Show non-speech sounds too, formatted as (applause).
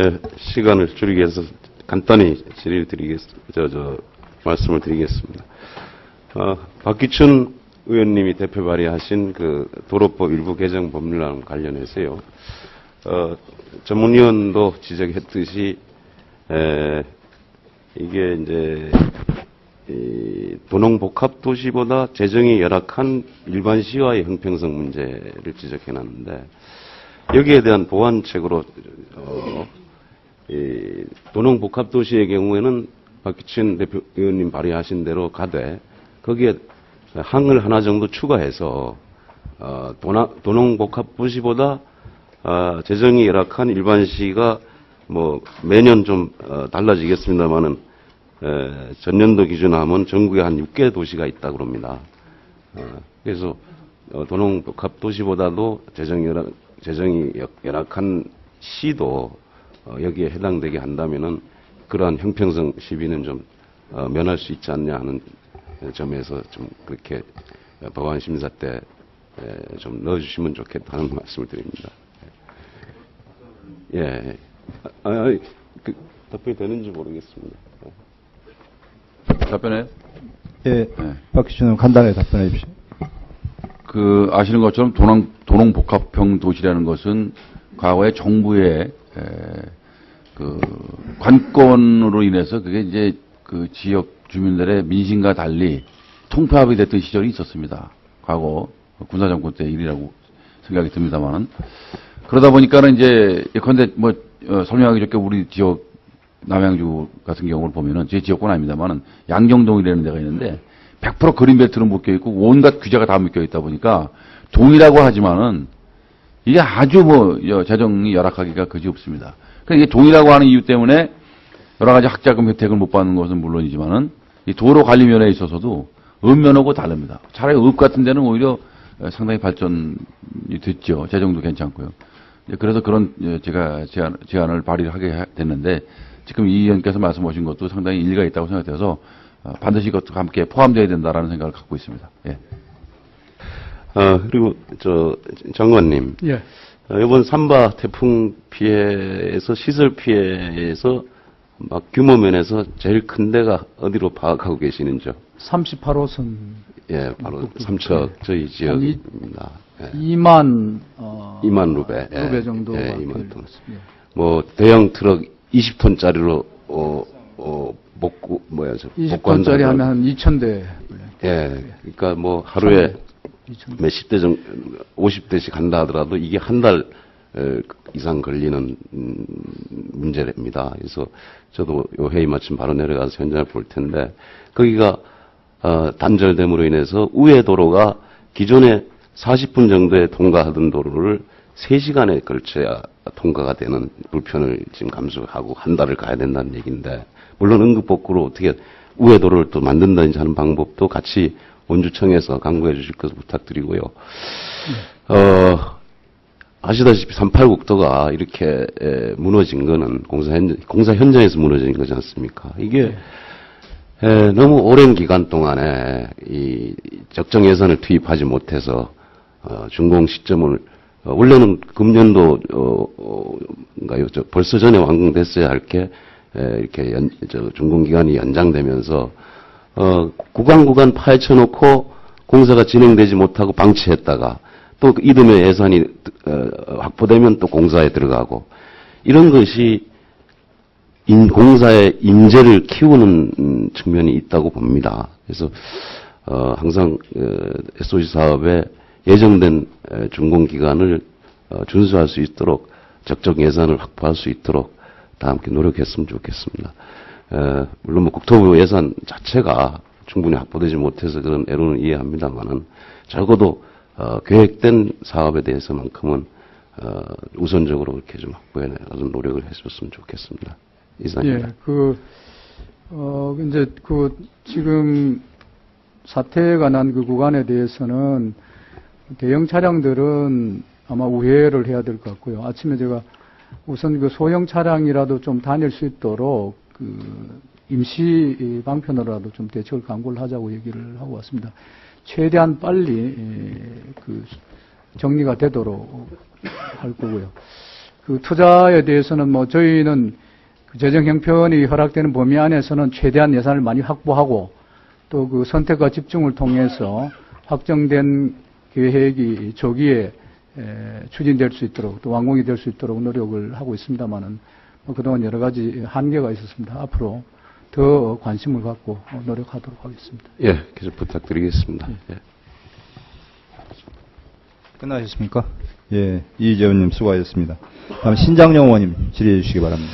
예, 시간을 줄이기 위해서 간단히 질의를 드리겠, 저, 저, 말씀을 드리겠습니다. 어, 박기춘 의원님이 대표 발의하신 그 도로법 일부 개정 법률안 관련해서요, 어, 전문위원도 지적했듯이, 에, 이게 이제, 이 도농복합도시보다 재정이 열악한 일반 시와의 형평성 문제를 지적해 놨는데, 여기에 대한 보완책으로, 도농복합도시의 경우에는 박기춘 대표 의원님 발의하신 대로 가되 거기에 항을 하나 정도 추가해서 어, 도농복합도시보다 어, 재정이 열악한 일반시가 뭐 매년 좀 어, 달라지겠습니다만은 에, 전년도 기준하면 전국에 한 6개 도시가 있다고 그럽니다. 어, 그래서 어, 도농복합도시보다도 재정이 열악, 재정이 역- 열악한 시도 어, 여기에 해당되게 한다면은 그러한 형평성 시비는 좀 어, 면할 수 있지 않냐 하는 점에서 좀 그렇게 법안 심사 때 좀 넣어주시면 좋겠다는 (laughs) 말씀을 드립니다. 예, 아, 아, 그, 답변이 되는지 모르겠습니다. 답변해. 예, 네. 의원 간단하게 답변해 주십시오. 그 아시는 것처럼 도농 도농 복합형 도시라는 것은 과거에 정부의 에, 그 관건으로 인해서 그게 이제 그 지역 주민들의 민심과 달리 통폐합이 됐던 시절이 있었습니다. 과거 군사정권 때 일이라고 생각이 듭니다만은 그러다 보니까는 이제 예컨대 뭐 어, 설명하기 좋게 우리 지역 남양주 같은 경우를 보면은 제 지역권 아닙니다만은 양정동이라는 데가 있는데 100% 그린벨트는 묶여 있고 온갖 규제가 다 묶여 있다 보니까 동이라고 하지만은 이게 아주 뭐 여- 재정이 열악하기가 그지 없습니다. 그러니까 이게 동이라고 하는 이유 때문에 여러 가지 학자금 혜택을 못 받는 것은 물론이지만은 이 도로 관리 면에 있어서도 읍면하고 다릅니다. 차라리 읍 같은 데는 오히려 어, 상당히 발전이 됐죠. 재정도 괜찮고요. 예, 그래서 그런 예, 제가 제안, 제안을 발의를 하게 하- 됐는데 지금 이 의원께서 말씀하신 것도 상당히 일리가 있다고 생각돼서 어, 반드시 이것과 함께 포함되어야 된다라는 생각을 갖고 있습니다. 예. 어, 그리고 저 장관님, 예. 어, 이번 삼바 태풍 피해에서 시설 피해에서 막 규모 면에서 제일 큰 데가 어디로 파악하고 계시는지요? 38호선 예, 바로 삼척 저희 지역입니다. 예. 2만 어, 2만 루베. 예. 루베 정도가 예, 될 2만 것 톤. 같습니다. 뭐 대형 트럭 20톤짜리로 어, 어, 복구 뭐야 저 20톤짜리 하면 한 2,000대. 예, 그러니까 뭐 하루에 2,000대. 몇십 대 정도, 50대씩 간다 하더라도 이게 한 달 이상 걸리는 음, 문제입니다. 그래서 저도 요 회의 마침 바로 내려가서 현장을 볼 텐데 거기가 어, 단절됨으로 인해서 우회 도로가 기존에 40분 정도에 통과하던 도로를 3시간에 걸쳐야 통과가 되는 불편을 지금 감수하고 한 달을 가야 된다는 얘기인데 물론 응급복구로 어떻게 우회 도로를 또 만든다든지 하는 방법도 같이 원주청에서 강구해 주실 것을 부탁드리고요. 어, 아시다시피 38국도가 이렇게 에, 무너진 거는 공사, 현, 공사 현장에서 무너진 거지 않습니까? 이게 에, 너무 오랜 기간 동안에 이 적정 예산을 투입하지 못해서 어, 준공 시점을 어, 원래는 금년도 어, 어, 인가요? 저 벌써 전에 완공됐어야 할게 이렇게 연, 저 준공 기간이 연장되면서 어, 구간 구간 파헤쳐 놓고 공사가 진행되지 못하고 방치했다가 또 이듬해 예산이 어, 확보되면 또 공사에 들어가고 이런 것이 인, 공사의 인재를 키우는 음, 측면이 있다고 봅니다. 그래서 어, 항상 어, SOC 사업에 예정된 에, 준공 기간을 어, 준수할 수 있도록 적정 예산을 확보할 수 있도록 다 함께 노력했으면 좋겠습니다. 에, 물론 뭐 국토부 예산 자체가 충분히 확보되지 못해서 그런 애로는 이해합니다만은 적어도 어, 계획된 사업에 대해서만큼은 어, 우선적으로 이렇게 좀 확보해 나가는 노력을 해줬으면 좋겠습니다. 이상입니다. 예, 그, 어, 이제 그, 지금 사태가 난그 구간에 대해서는 대형 차량들은 아마 우회를 해야 될 것 같고요. 아침에 제가 우선 그 소형 차량이라도 좀 다닐 수 있도록 그 임시 방편으로라도 좀 대책을 강구를 하자고 얘기를 하고 왔습니다. 최대한 빨리 에, 그 정리가 되도록 할 거고요. 그 투자에 대해서는 뭐 저희는 그 재정 형편이 허락되는 범위 안에서는 최대한 예산을 많이 확보하고 또 그 선택과 집중을 통해서 확정된 계획이 조기에 에, 추진될 수 있도록 또 완공이 될 수 있도록 노력을 하고 있습니다만은 뭐 그동안 여러 가지 한계가 있었습니다. 앞으로 더 관심을 갖고 노력하도록 하겠습니다. 예, 계속 부탁드리겠습니다. 예. 끝나셨습니까? 예, 이재훈님 수고하셨습니다. 다음 신장영 의원님 질의해 주시기 바랍니다.